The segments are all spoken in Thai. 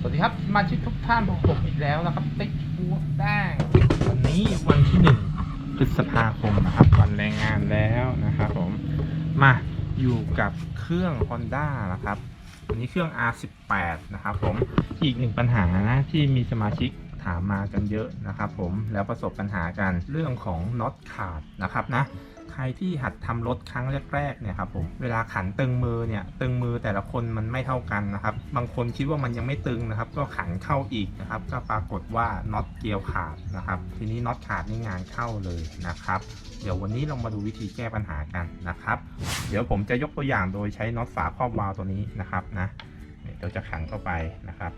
สวัสดีครับสมาชิกทุกท่านพบผมอีกแล้วนะครับติ๊กบัวแดงวันนี้วันที่หนึ่งพฤษภาคมนะครับ วันแรงงานแล้วนะครับผมมาอยู่กับเครื่อง Honda นะครับอันนี้เครื่อง R18 นะครับผมอีกหนึ่งปัญหานะที่มีสมาชิกถามมากันเยอะนะครับผมแล้วประสบปัญหากันเรื่องของน็อตขาดนะครับนะ ใครที่หัดทำรถครั้งแรกๆเนี่ยครับผมเวลาขันตึงมือเนี่ยตึงมือแต่ละคนมันไม่เท่ากันนะครับ บางคนคิดว่ามันยังไม่ตึงนะครับ ก็ขันเข้าอีกนะครับ ก็ปรากฏว่าน็อตเกลียวขาดนะครับ ทีนี้น็อตขาดนี่งานเข้าเลยนะครับ เดี๋ยววันนี้เรามาดูวิธีแก้ปัญหากันนะครับ เดี๋ยวผมจะยกตัวอย่างโดยใช้น็อตฝาครอบวาล์วตัวนี้นะครับนะเนี่ยเราจะขันเข้าไปนะครับ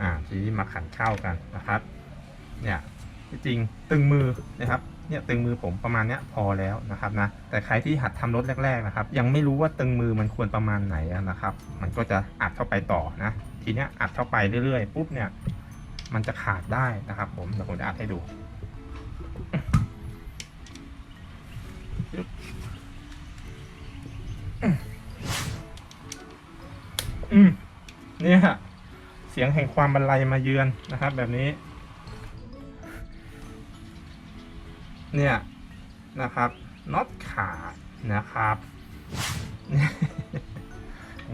อ่าทีนี้มาขันเข้ากันนะครับ เนี่ย จริงตึงมือนะครับเนี่ยตึงมือผมประมาณเนี้ยพอแล้วนะครับนะแต่ใครที่หัดทำรถแรกๆนะครับ ยังไม่รู้ว่าตึงมือมันควรประมาณไหนนะครับ มันก็จะอัดเข้าไปต่อนะ ทีเนี้ยอัดเข้าไปเรื่อยๆปุ๊บเนี่ย มันจะขาดได้นะครับ ผมเดี๋ยวผมจะอัดให้ดูอืมเนี่ยเสียงแห่งความบรรลัยมาเยือนนะครับ แบบนี้ เนี่ยนะครับน็อตขาดนะครับ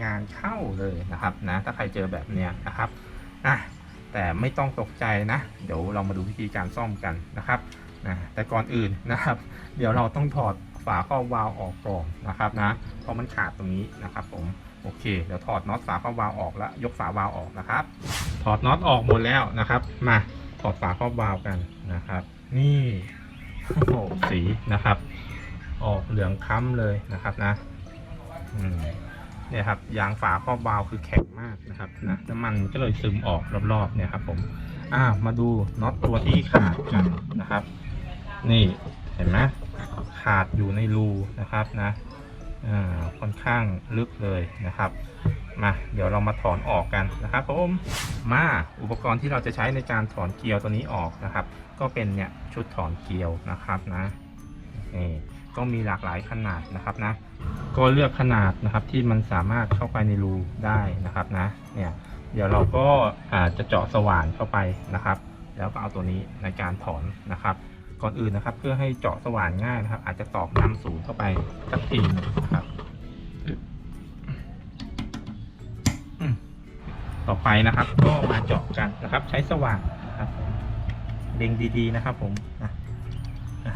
งานเข้าเลยนะครับนะถ้าใครเจอแบบเนี้ยนะครับอะแต่ไม่ต้องตกใจนะ เดี๋ยวเรามาดูวิธีการซ่อมกันนะครับนะแต่ก่อนอื่นนะครับ เดี๋ยวเราต้องถอดฝาครอบวาล์วออกก่อนนะครับนะเพราะมันขาดตรงนี้นะครับ ผมโอเคเดี๋ยวถอดน็อตฝาครอบวาล์วออกแล้วยกฝาวาล์วออกนะครับ ถอดน็อตออกหมดแล้วนะครับ มาถอดฝาครอบวาล์วกันนะครับ นี่ โอ้สีนะครับ ออกเหลืองค้ำเลยนะครับนะเนี่ยครับยางฝาครอบวาวคือแข็งมากนะครับนะน้ำมันก็เลยซึมออกรอบๆเนี่ยครับ ผม อ่ามาดูน็อตตัวที่ขาดกันนะครับ นี่เห็นไหมขาดอยู่ในรูนะครับนะอ่าค่อนข้างลึกเลยนะครับ มาเดี๋ยวเรามาถอนออกกันนะครับผมมาอุปกรณ์ที่เราจะใช้ในการถอนเกลียวตัวนี้ออกนะครับ ก็เป็นเนี่ยชุดถอนเกลียวนะครับนะนี่ก็มีหลากหลายขนาดนะครับนะ ก็เลือกขนาดนะครับที่มันสามารถเข้าไปในรูได้นะครับนะเนี่ยเดี๋ยวเราก็อาจจะเจาะสว่านเข้าไปนะครับ แล้วก็เอาตัวนี้ในการถอนนะครับ ก่อนอื่นนะครับเพื่อให้เจาะสว่านง่ายนะครับ อาจจะตอกน้ำสูงเข้าไปสักทีนะครับ่อไปนะครับ ก็มาเจาะกันนะครับ ใช้สว่านนะครับเล็งดีๆนะครับ ผมนะอะ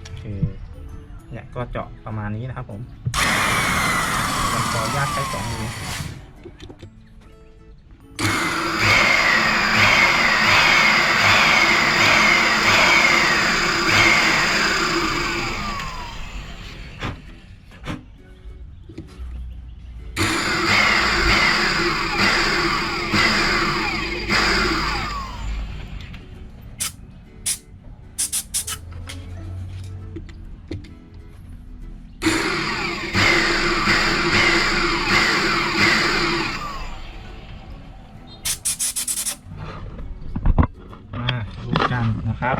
โอเคเนี่ยก็เจาะประมาณนี้นะครับ ผมผมขออนุญาตใช้สองมือ มาดูกันนะครับ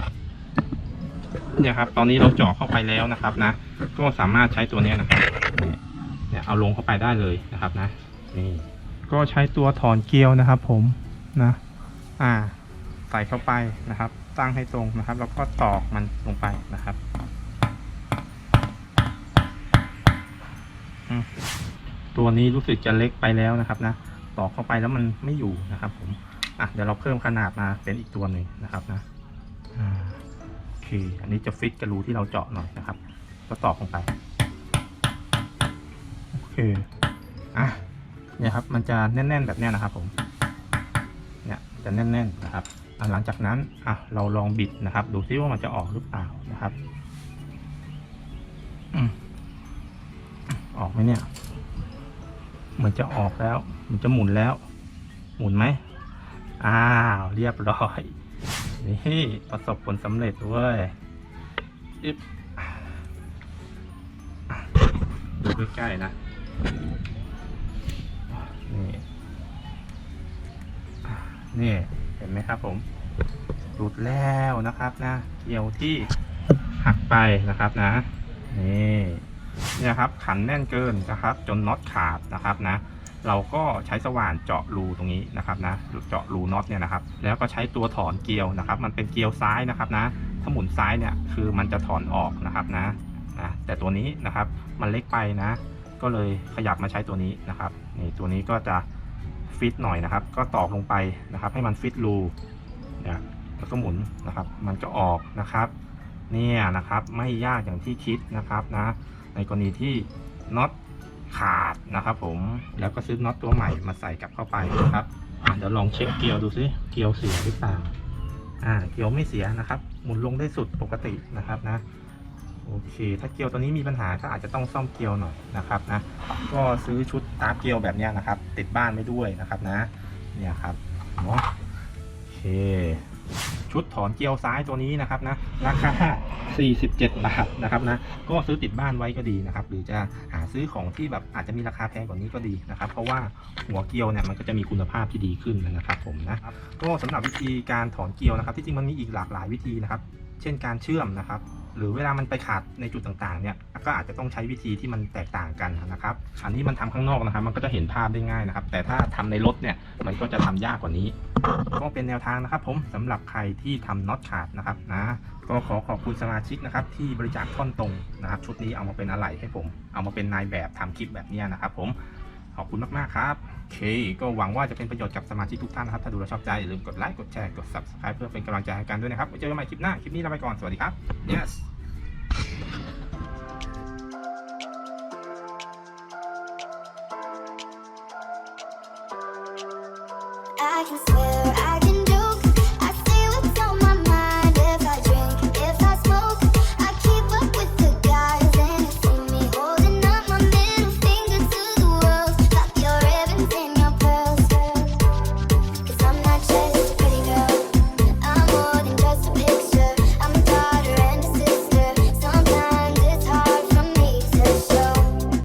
เนี่ยครับ ตอนนี้เราเจาะเข้าไปแล้วนะครับนะ ก็สามารถใช้ตัวเนี้ยนะครับ เนี่ยเอาลงเข้าไปได้เลยนะครับนะ นี่ ก็ใช้ตัวถอนเกลียวนะครับ ผมนะ อ่า ใส่เข้าไปนะครับ ตั้งให้ตรงนะครับ แล้วก็ตอกมันลงไปนะครับอืมตัวนี้รู้สึกจะเล็กไปแล้วนะครับนะตอกเข้าไปแล้วมันไม่อยู่นะครับ ผม อะเดี๋ยวเราเพิ่มขนาดมาเป็นอีกตัวหนึ่งนะครับนะโอเคอันนี้จะฟิตกระรูที่เราเจาะหน่อยนะครับ ก็ตอกลงไปโอเคอะเนี่ยครับมันจะแน่น ๆ แบบเนี้ยนะครับ ผมเนี่ยจะแน่น ๆ นะครับหลังจากนั้นอะเราลองบิดนะครับ ดูซิว่ามันจะออกหรือเปล่านะครับอออกไหมเนี่ย เหมือนจะออกแล้ว มันจะหมุนแล้ว หมุนไหม อ้าว เรียบร้อย นี่ประสบผลสำเร็จเว้ยอิบดูใกล้ๆนะ นี่ นี่เห็นไหมครับผมหลุดแล้วนะครับนะเกี่ยวที่หักไปนะครับนะ นี่เนี่ยครับขันแน่นเกินนะครับ จนน็อตขาดนะครับนะ เราก็ใช้สว่านเจาะรูตรงนี้นะครับนะเจาะรูน็อตเนี่ยนะครับแล้วก็ใช้ตัวถอนเกลียวนะครับ มันเป็นเกลียวซ้ายนะครับนะถ้าหมุนซ้ายเนี่ยคือมันจะถอนออกนะครับนะนะแต่ตัวนี้นะครับมันเล็กไปนะ ก็เลยขยับมาใช้ตัวนี้นะครับนี่ตัวนี้ก็จะฟิตหน่อยนะครับ ก็ตอกลงไปนะครับ ให้มันฟิตรูเนี่ยแล้วก็หมุนนะครับ มันจะออกนะครับ เนี่ยนะครับไม่ยากอย่างที่คิดนะครับนะในกรณีที่น็อต ขาดนะครับ ผมแล้วก็ซื้อน็อตตัวใหม่มาใส่กลับเข้าไปนะครับเดี๋ยวลองเช็คเกียร์ดูซิเกียร์เสียหรือเปล่าอ่าเกียร์ไม่เสียนะครับ หมุนลงได้สุดปกตินะครับนะโอเค ถ้าเกียวตัวนี้มีปัญหาก็อาจจะต้องซ่อมเกียวหน่อยนะครับนะ ก็ซื้อชุดตาร์เกียวแบบนี้นะครับ ติดบ้านไว้ด้วยนะครับนะ เนี่ยครับเนาะโอเค ชุดถอนเกลียวซ้ายตัวนี้นะครับนะราคา 47 บาทนะครับนะก็ซื้อติดบ้านไว้ก็ดีนะครับ หรือจะหาซื้อของที่แบบอาจจะมีราคาแพงกว่านี้ก็ดีนะครับ เพราะว่าหัวเกลียวเนี่ยมันก็จะมีคุณภาพที่ดีขึ้นนะครับผมนะครับก็สำหรับวิธีการถอนเกลียวนะครับ ที่จริงมันมีอีกหลากหลายวิธีนะครับ เช่นการเชื่อมนะครับ หรือเวลามันไปขาดในจุดต่างๆเนี่ยก็อาจจะต้องใช้วิธีที่มันแตกต่างกันนะครับ อันนี้มันทำข้างนอกนะครับ มันก็จะเห็นภาพได้ง่ายนะครับ แต่ถ้าทำในรถเนี่ยมันก็จะทำยากกว่านี้ ก็เป็นแนวทางนะครับ ผมสำหรับใครที่ทำน็อตขาดนะครับนะก็ขอขอบคุณสมาชิกนะครับ ที่บริจาคท่อนตรงนะครับ ชุดนี้เอามาเป็นอะไหล่ให้ผม เอามาเป็นนายแบบทำคลิปแบบนี้นะครับ ผม ขอบคุณมาก ๆ ครับโอเค ก็หวังว่าจะเป็นประโยชน์กับสมาชิกทุกท่านนะครับ ถ้าดูแล้วชอบใจ อย่าลืมกดไลค์ กดแชร์ กด subscribe เพื่อเป็นกำลังใจให้กันด้วยนะครับไว้เจอกันใหม่คลิปหน้า คลิปนี้ลาไปก่อน สวัสดีครับ yes I can swear I